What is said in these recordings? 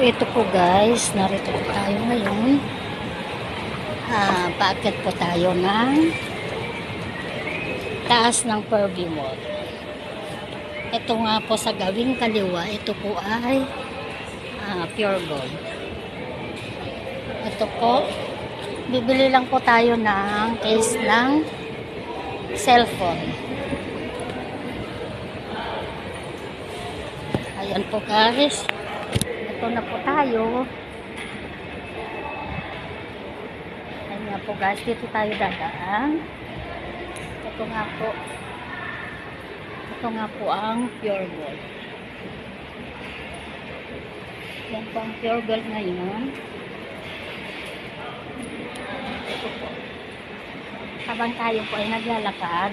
ito po guys, narito po tayo ngayon. Ah, paakit po tayo ng taas ng Purview Mall. Ito nga po sa gawing kaliwa, ito po ay ah, pure gold. Ito po, bibili lang po tayo ng case ng cellphone. Ayan po guys. Ito na po tayo. Ayan nga po guys. Dito tayo dadaan. Ito nga po. Ito nga po ang pure gold. Yan po ang pure gold ngayon. Ito po. Habang tayo po ay naglalakad,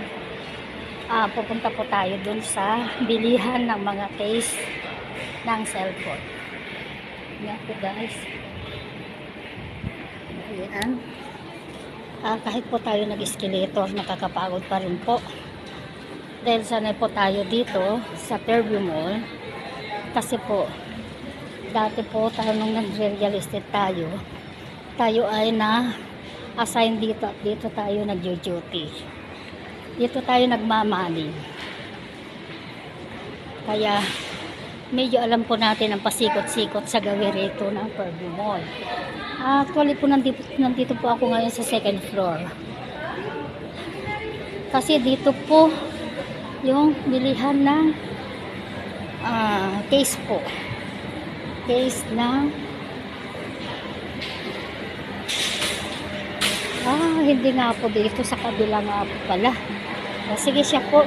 ah, pupunta po tayo dun sa bilihan ng mga case ng cellphone. Yan po guys. Ayan. Ah, kahit po tayo nag-escalator, nakakapagod pa rin po. Dahil sanay po tayo dito sa Fairview Mall. Kasi po, dati po tayo nung nag-real estate tayo, tayo ay na assign dito at dito tayo nag-duty. Dito tayo nagmamali. Kaya, medyo alam po natin ang pasikot-sikot sa gawirito ng Fairview Mall. Actually po, nandito, nandito po ako ngayon sa second floor. Kasi dito po, yung bilihan ng ah, case po. Case ng Ah, hindi nga po dito sa kabila nga po pala. Ah, Sige siya po.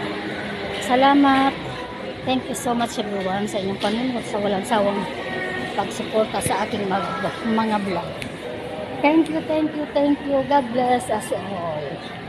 Salamat. Thank you so much everyone sa inyong panunod sa walang sawang pagsuporta sa aking mga vlog. Thank you, thank you, thank you. God bless us all.